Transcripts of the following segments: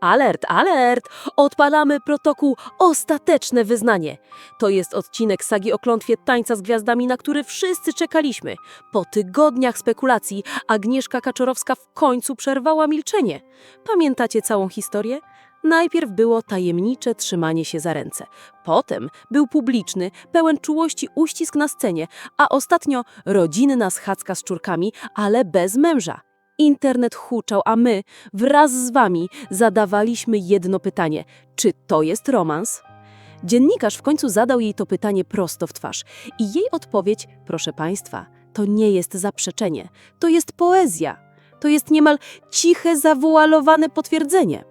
Alert, alert! Odpalamy protokół Ostateczne Wyznanie. To jest odcinek sagi o klątwie tańca z gwiazdami, na który wszyscy czekaliśmy. Po tygodniach spekulacji Agnieszka Kaczorowska w końcu przerwała milczenie. Pamiętacie całą historię? Najpierw było tajemnicze trzymanie się za ręce. Potem był publiczny, pełen czułości uścisk na scenie, a ostatnio rodzinna schadzka z czurkami, ale bez męża. Internet huczał, a my wraz z wami zadawaliśmy jedno pytanie: czy to jest romans? Dziennikarz w końcu zadał jej to pytanie prosto w twarz i jej odpowiedź, proszę państwa, to nie jest zaprzeczenie, to jest poezja. To jest niemal ciche, zawoalowane potwierdzenie.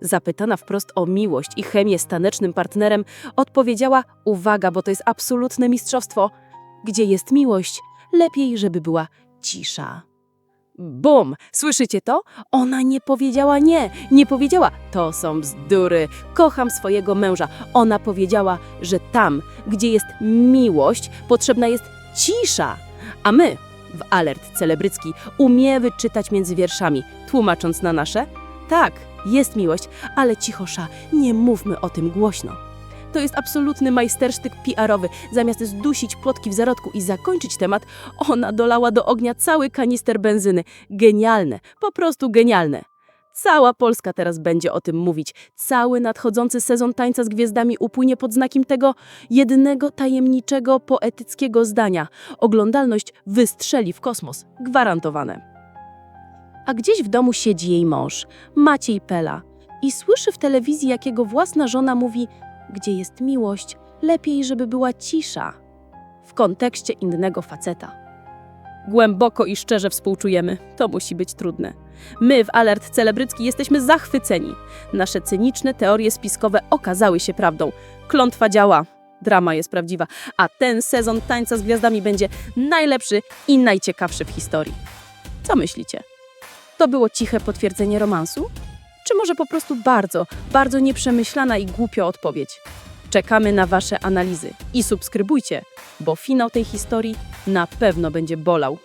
Zapytana wprost o miłość i chemię z tanecznym partnerem, odpowiedziała: Uwaga, bo to jest absolutne mistrzostwo. Gdzie jest miłość, lepiej, żeby była cisza. Bum! Słyszycie to? Ona nie powiedziała nie, nie powiedziała to są bzdury, kocham swojego męża. Ona powiedziała, że tam, gdzie jest miłość, potrzebna jest cisza. A my, w alert celebrycki, umiemy czytać między wierszami, tłumacząc na nasze tak, jest miłość, ale cichosza, nie mówmy o tym głośno. To jest absolutny majstersztyk PR-owy. Zamiast zdusić plotki w zarodku i zakończyć temat, ona dolała do ognia cały kanister benzyny. Genialne, po prostu genialne. Cała Polska teraz będzie o tym mówić. Cały nadchodzący sezon tańca z gwiazdami upłynie pod znakiem tego jednego tajemniczego, poetyckiego zdania. Oglądalność wystrzeli w kosmos. Gwarantowane. A gdzieś w domu siedzi jej mąż, Maciej Pela, i słyszy w telewizji, jak jego własna żona mówi: Gdzie jest miłość, lepiej, żeby była cisza. W kontekście innego faceta. Głęboko i szczerze współczujemy. To musi być trudne. My w Alert Celebrycki jesteśmy zachwyceni. Nasze cyniczne teorie spiskowe okazały się prawdą. Klątwa działa. Drama jest prawdziwa, a ten sezon tańca z gwiazdami będzie najlepszy i najciekawszy w historii. Co myślicie? To było ciche potwierdzenie romansu? Czy może po prostu bardzo, bardzo nieprzemyślana i głupia odpowiedź? Czekamy na Wasze analizy i subskrybujcie, bo finał tej historii na pewno będzie bolał.